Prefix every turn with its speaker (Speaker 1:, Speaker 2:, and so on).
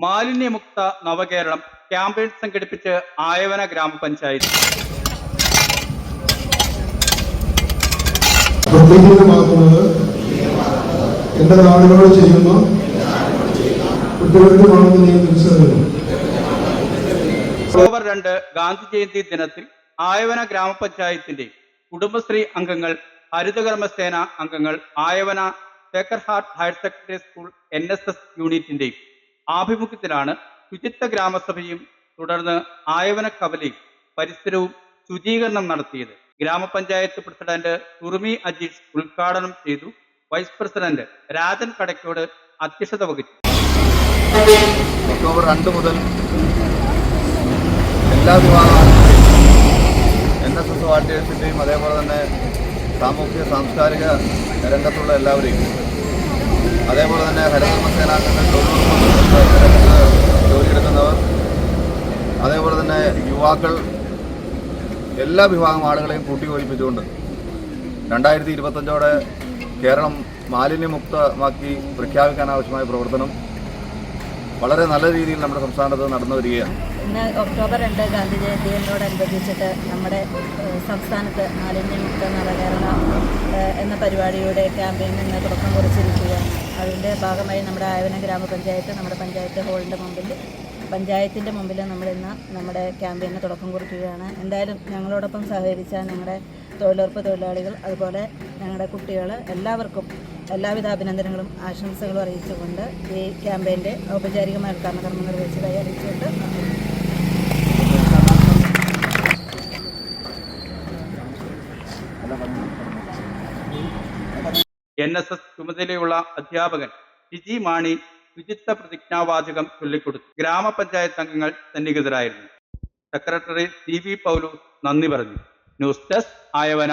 Speaker 1: മാലിന്യമുക്ത നവകേരളം ക്യാമ്പയിൻ സംഘടിപ്പിച്ച് ആയവന ഗ്രാമപഞ്ചായത്ത്.
Speaker 2: എന്റെ നാടുകളോട് ചെയ്യുന്ന കുറ്റകൃത്യമാണെന്ന് ഞാൻ തിരിച്ചറിയുന്നു
Speaker 1: ഒക്ടോബർ രണ്ട് ഗാന്ധി ജയന്തി ദിനത്തിൽ ആയവന ഗ്രാമപഞ്ചായത്തിന്റെ കുടുംബശ്രീ അംഗങ്ങൾ ഹരിതകർമ്മസേന അംഗങ്ങൾ Ayavana Sacred Heart higher secondary school N S S യൂണിറ്റിന്റെയും ആഭിമുഖ്യത്തിലാണ് ശുചിത്വ ഗ്രാമസഭയും തുടർന്ന് ആയവന കവലി പരിസരവും ശുചീകരണം നടത്തിയത്. ഗ്രാമപഞ്ചായത്ത് പ്രസിഡന്റ് തുറുമി അജീഷ് ഉദ്ഘാടനം ചെയ്തു. വൈസ് പ്രസിഡന്റ് രാജൻ കടക്കോട് അധ്യക്ഷത വഹിച്ചു.
Speaker 3: ഒക്ടോബർ രണ്ട് മുതൽ എല്ലാ വിഭാഗം എൻ എസ് എസ് വാളണ്ടിയേഴ്സിന്റെയും അതേപോലെ തന്നെ സാമൂഹ്യ സാംസ്കാരിക രംഗത്തുള്ള എല്ലാവരെയും അതേപോലെ തന്നെ ഹരിതകർമ്മ സേനാംഗങ്ങൾ ജോലിയെടുക്കുന്നവർ അതേപോലെ തന്നെ യുവാക്കൾ എല്ലാ വിഭാഗം ആളുകളെയും കൂട്ടിയോജിപ്പിച്ചുകൊണ്ട് രണ്ടായിരത്തി ഇരുപത്തഞ്ചോടെ കേരളം മാലിന്യമുക്തമാക്കി പ്രഖ്യാപിക്കാൻ ആവശ്യമായ പ്രവർത്തനം വളരെ നല്ല രീതിയിൽ നമ്മുടെ സംസ്ഥാനത്ത് നടന്നു വരികയാണ്
Speaker 4: ഇന്ന് ഒക്ടോബർ രണ്ട് ഗാന്ധി ജയന്തിയോടനുബന്ധിച്ചിട്ട് നമ്മുടെ സംസ്ഥാനത്ത് മാലിന്യമുക്ത നവകേരള എന്ന പരിപാടിയുടെ ക്യാമ്പയിൻ ഇന്ന് തുടക്കം കുറിച്ചിരിക്കുകയാണ്. അതിന്റെ ഭാഗമായി നമ്മുടെ ആയവന ഗ്രാമപഞ്ചായത്ത് നമ്മുടെ പഞ്ചായത്ത് ഹാളിന്റെ മുമ്പിൽ പഞ്ചായത്തിന്റെ മുമ്പിൽ നമ്മളിന്ന് നമ്മുടെ ക്യാമ്പയിന് തുടക്കം കുറിക്കുകയാണ് എന്തായാലും ഞങ്ങളോടൊപ്പം സഹകരിച്ച ഞങ്ങളുടെ തൊഴിലുറപ്പ് തൊഴിലാളികൾ അതുപോലെ ഞങ്ങളുടെ കുട്ടികൾ എല്ലാവർക്കും എല്ലാവിധ അഭിനന്ദനങ്ങളും ആശംസകളും അറിയിച്ചുകൊണ്ട് ഈ ക്യാമ്പയിന്റെ ഔപചാരികമായ ഉദ്ഘാടന കർമ്മം നിർവഹിച്ചതായി അറിയിച്ചുകൊണ്ട് നന്ദി.
Speaker 1: എൻ എസ് എസ് ചുമതലയുള്ള അധ്യാപകൻ ജിജി മാണി ശുചിത്വ പ്രതിജ്ഞാവാചകം ചൊല്ലിക്കൊടുത്തു. ഗ്രാമപഞ്ചായത്ത് അംഗങ്ങൾ സന്നിഹിതരായിരുന്നു. സെക്രട്ടറി സി വി പൗലു നന്ദി പറഞ്ഞു. News desk Ayavana.